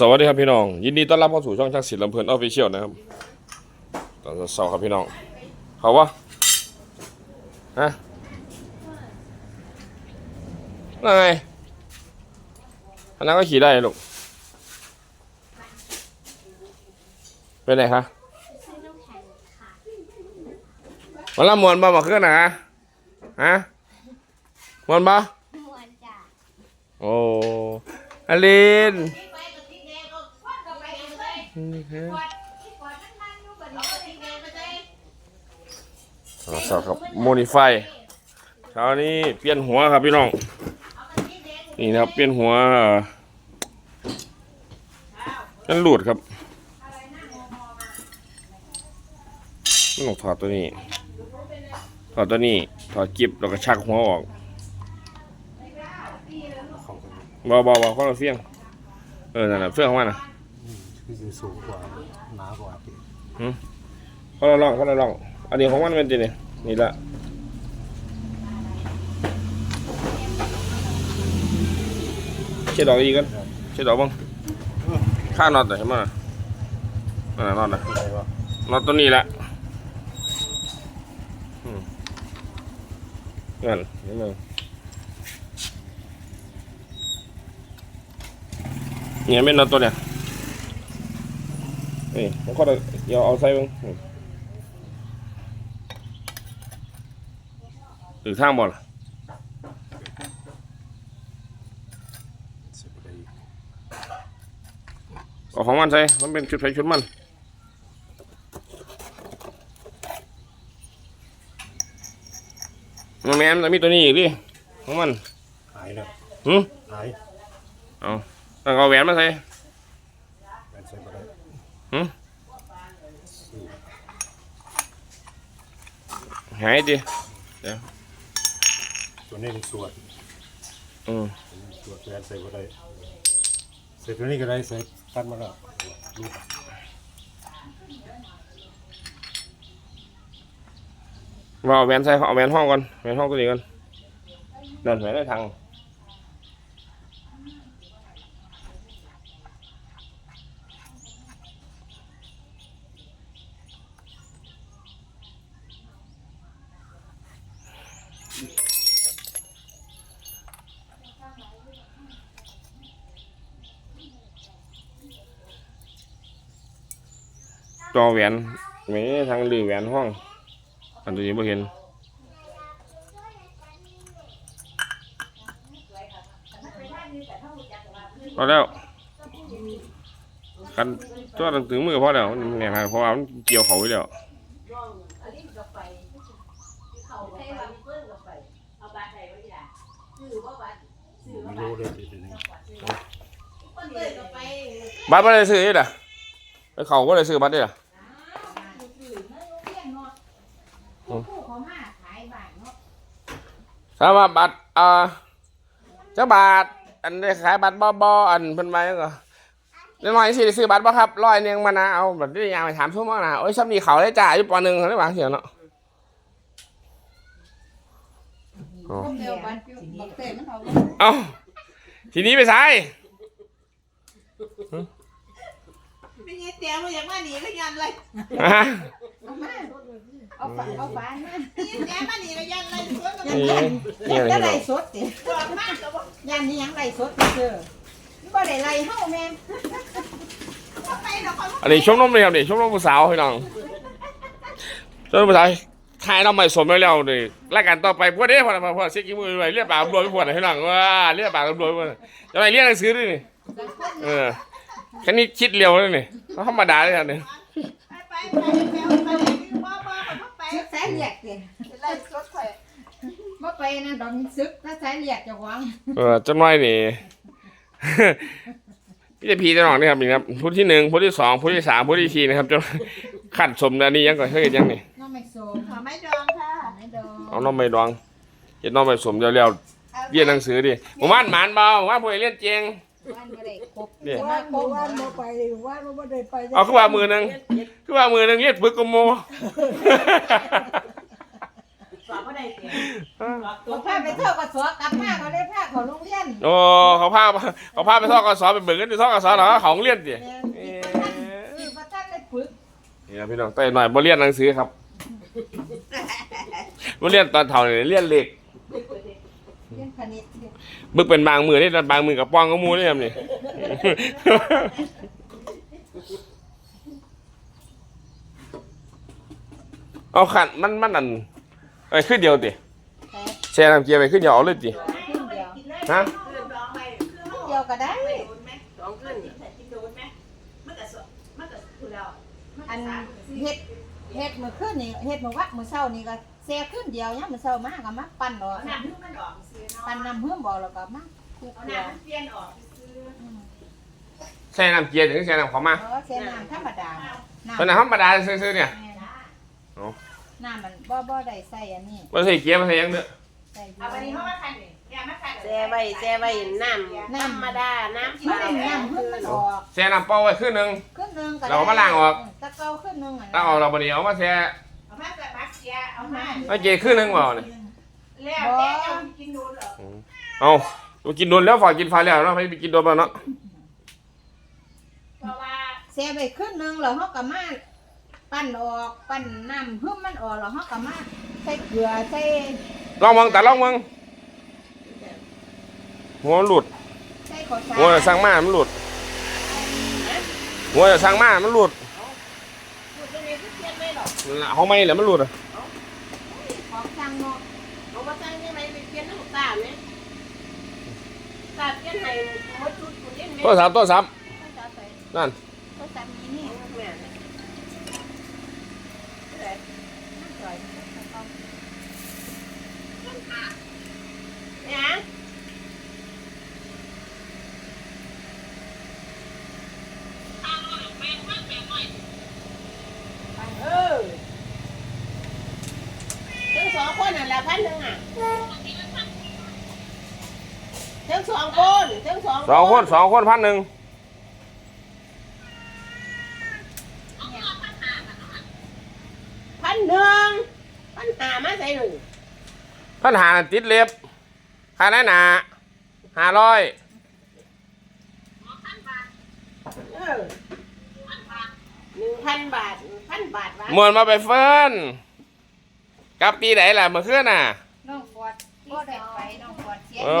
สวัสดีครับพี่น้อง ยินดีต้อนรับเข้าสู่ช่องช่างศิลป์ลำเพลินออฟฟิเชียลนะครับตอนเสาร์ครับพี่น้องเขาวะฮะนั่นไงอันนั้นก็ขี่ได้ลูกเป็นไงคะมันละมวนบ่มาขึ้นนะฮะฮะมวนบ่มวนจ้ะโอ้อลิน สาวครับโมนิไฟายเช้านี้เปลี่ยนหัวครับพี่น้อง นี่นะครับเปลี่ยนหัวนั่นหลุดครับไม่ต้องถอดตัวนี้ ถอดตัวนี้ ถอดกิบแล้วก็ชักหัวออกบอบอบอข้อละเฟี้ยง เออนั่นแหละเฟืองของมันนะ คือจะสูงกว่าหนากว่าพี่ข้อละร่องข้อละร่อง อันนี้ของมันเป็นจีนี่นี่ละเช็ดดอกอีกกันเช็ดดอกบ้างค่าน็อตเหรอเห็นมั้ยน่ะอ่าน็อตนะอะไรวะน็อตตัวนี้แหละอืมนั่นเห็นมั้ยเนี่ยเป็นน็อตตัวเนี่ย นี่ผมก็เดี๋ยวเอาใส่เบ้างอืมหรือทางบอลเสร็จไปอีกก็ของมันใส่ มันเป็นชุดไฟชุดมันมันแม่นแต่มีตัวนี้อีกดิของมันหายแล้วหืมหาย เอาต้องเอาแหวนมาใส่ แบนใส่ไปได้ หืมหายดิตัวนี้เป็นส่วนอืมตัวแบนใส่ไปได้เสร็จตัวนี้ก็ได้เสร็จตัดมาแล้วลูกว่าเอาแหวนใส่เอาแหวนห้องก่อนแหวนห้องตัวนี้ก่อนนั่นแหวนได้ทาง อแหวนไม่ทางดื้อแหวนห้อง อันตัวนี้ไม่เห็นพอแล้วกันตัวตังถึงมือพอแล้วมันแน่นอนเพราะว่ามันเกี่ยวเขาไว้แล้วไม่รู้เลยทีนี้บัตรไม่ได้ซื้อนี่ล่ะไปเขาก็ได้ซื้อบัตรนี่ล่ะ ผู้เขามาขายบ้านเนาะ ถ้าว่าบัตรอ่าเจ้าบาท อันได้ขายบัตรบ่บ่อันเพิ่นมาก็เดี๋ยวหน่อยสิได้ซื้อบัตรบ่ครับร้อยหนึงมานะเอาแบบนี้ยางไปถามชั่วโมงนะโอ้ยซ้ำนี่เขาได้จ่ายอยู่ปอหนึ่งเขาได้วางเสียเนาะเดียวกันบักเต้มันเอาเอ้าทีนี้ไปใช้ไม่ใช่เตียงมันอยากมาหนีก็ยันเลย ฮะ เอามา เอาฝาเอาฝามาไม่ใช่เตียงมาหนีก็ยันเลยสวนกับนี่นี่อะไรจะเนาะไล่สดติบอกมากก็บอกยันนี่ยังไล่สดเจอบ่ได้ไล่เฮาแม่บ่ไปดอกเขาอันนี้ชมรมเลยครับนี่ชมรมผู้สาวพี่น้องชมรมผู้สาวถ่ายเราใหม่สมแล้วๆนี่รายการต่อไปพวกเด้พอพอเช็คกิ้มือไปเรียกปากรวยไปพวกไหนพี่น้องว่าเรียกปากรวยพวกจะไปเรียกหนังสือด้วยนี่เออแค่นี้คิดเร็วเลยนี่ธรรมดาเลยครับนี่ ซึกสายเลียกติไล่สดข่อยบ่ไปนั่นดอกซึกถ้าสายเลียกเจ้าของเออจังไรนี่ พี่จะพีจะน้องนี่ครับนี่ครับผู้ที่หนึ่งผู้ที่สองผู้ที่สามผู้ที่สี่นะครับจนขัดสมอันนี้ยังก่อนเฮ้ยยังนี่น้องไม่โซมขอไม้ดองค่ะไม่ดอกเอาน้องไม่ดองเห็นน้องไม่สมเร็วๆเรียนหนังสือดิหมู่บ้านหมานเบาหมู่บ้านผู้ใหญ่เรียนเจงบ้านบ่ได้ครบเนี่ยว่าบ่ว่าบ่ไปว่าบ่ได้ไปเอาขึ้นมามือหนึงขึ้นมามือหนึงเรียกปึกกบโมสอบบ่ ได้เสียบ่พาไปเที่ยวกับสวกลับมาก็เลยพาเขาโรงเรียนโอ้เขาพาเขาพาไปทอดกสอบไปเบิกเงินที่ทอดกสอบเหรอของเรียนดิแม่ที่ประทันได้ฝึกนี่ครับพี่น้องแต่หน่อยบ่เรียนหนังสือครับบ่เรียนตอนเท่านี่เรียนเลขเรียนคณิตเรียนบึกเป็นบางมือนี่บางมือกับป้องกับหมูนี่ครับนี่เอาขันมันมันอัน ไอ้ขึ้นเดียวติแต่แช่น้ำเกียร์ไปขึ้นเดียวเอาเลยติขึ้นเดียวฮะเดียวก็ได้สองขึ้นกินโดนไหมมันก็สมันก็คือเราอันเฮ็ดเฮ็ดมื้อคืนนี่เฮ็ดมื้อวะมื้อเช้านี่ก็แซ่ขึ้นเดียวยามมื้อเช้ามาก็มาปั่นออกเอาน้ำพึ่งมันออกซื้อเนาะปั่นน้ำเพิ่มบ่แล้วก็มาคลุกเอาเกลือน้ำมันเปลี่ยนออกซื้อแช่น้ำเกียร์ถึงแช่น้ำเขามาเออแซ่น้ำธรรมดาน้ำตอนนั้นธรรมดาซื้อๆเนี่ยแม่ นเอาน้ำมันบ่บ่ได้ใส่อันนี้ไม่ใช่เกียร์ไม่ใช่หยังเด้อใส่เอาไปนี่เขามาคันนี่อย่ามาคันแช่ไว้แช่ไว้น้ำธรรมดาน้ำที่ได้น้ำเพิ่มมันออกแช่น้ำเปล่าไว้ขึ้นหนึ่ง ขึ้นหนึงก็เรามาล้างออก ตะเกาขึ้นหนึงอะนะตั้งเอาเราบันนี้เอามาแช่เอามาใส่บักเสียเอามาไอ้เกียร์ขึ้นหนึ่งเปล่าเนี่ยแล้วแต่เจ้ากินโดนเหรอเอาเรากินโดนแล้วฝากกินไฟแล้วเนาะไม่ไปกินโดนมาเนาะเพราะว่าแซ่ไปขึ้นหนึงแล้วเฮาก็มา ปั้นออกปั้นน้ำเพิ่มมันออกแล้วเฮาก็มาใส่เกลือใส่ลองมึงแต่ลองมึงหัวหลุดใส่ข้าวสารหัวจะสั่งมามันหลุดหัวจะสั่งมามันหลุดพูดตรงนี้ก็เปลี่ยนไม่หรอกเขาไม่แหละมันหลุดอะของสั่งเนาะเอามาตั้งยังไงไปเปลี่ยนน้ำตาลเนี่ยตาเปลี่ยนให้หมดชุดกูเล่นไหมตัวสามตัวสามข้าวสารใส่นั่น ข้าวสารนี้นี่ แม่ น้ำจ่อยตะเกา เนี่ย เออทั้งสองคนน่ะละพัน หนึ่งอะทั้งสองคนทั้งสองสองคนสองคนพันหนึ่งพันหนึ่งพันหามาใส่หนึ่งพันหาติดเล็บค่าแน่หนาห้าร้อยเออหนึ่งพันบาทพันบาทวะ มวนมาไปเฟิร์น กลับปีไหนล่ะเมื่อคืนน่ะน้องฟอดบ่ได้ไปน้องฟอดเสียโอ้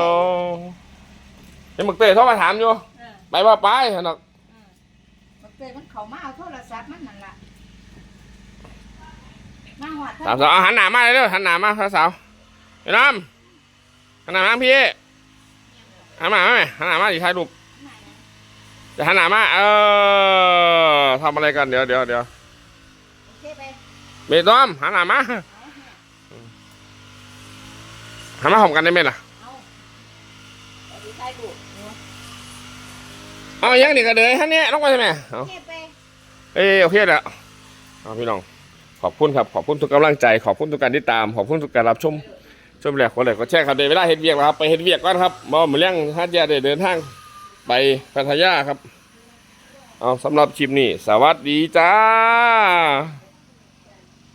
ยังมึกเตยโทรมาถามอยู่เออไปว่าไปเถอะนอกเออบักเตยมันเข้ามาเอาโทรศัพท์มันนั่นล่ะมาหอดสาวสาวเอาหันหน้ามาเลยเด้อหันหน้ามาสาวไอ้น้ำหันหน้ามาพี่หันหน้ามาไหมหันหน้ามาดิถ่ายรูปจะหันหน้ามาเออทำอะไรกันเดี๋ยวเดี๋ยวเดี๋ยวโอเคไปเมตอมหันหน้ามา หันมาหอมกันได้ไหมล่ะเอาไปใส่ดูเอายังนี่ก็เดยฮันเนี่ยต้องไปใช่ไหมเอาโอเคไปเอ้ยโอเคแล้วเอาพี่น้อง ขอบคุณครับ ขอบคุณทุกกำลังใจ ขอบคุณทุกการติดตาม ขอบคุณทุกการรับชม ชมแหลกคนเลยก็แช่ครับเดี๋ยวเวลาเฮ็ดเวียกแล้วครับ ไปเฮ็ดเวียกก่อนครับบ่มาเลี้ยงฮัทยาเดี๋ยวเดินทางไปพัทยาครับ เอาสำหรับคลิปนี้สวัสดีจ้า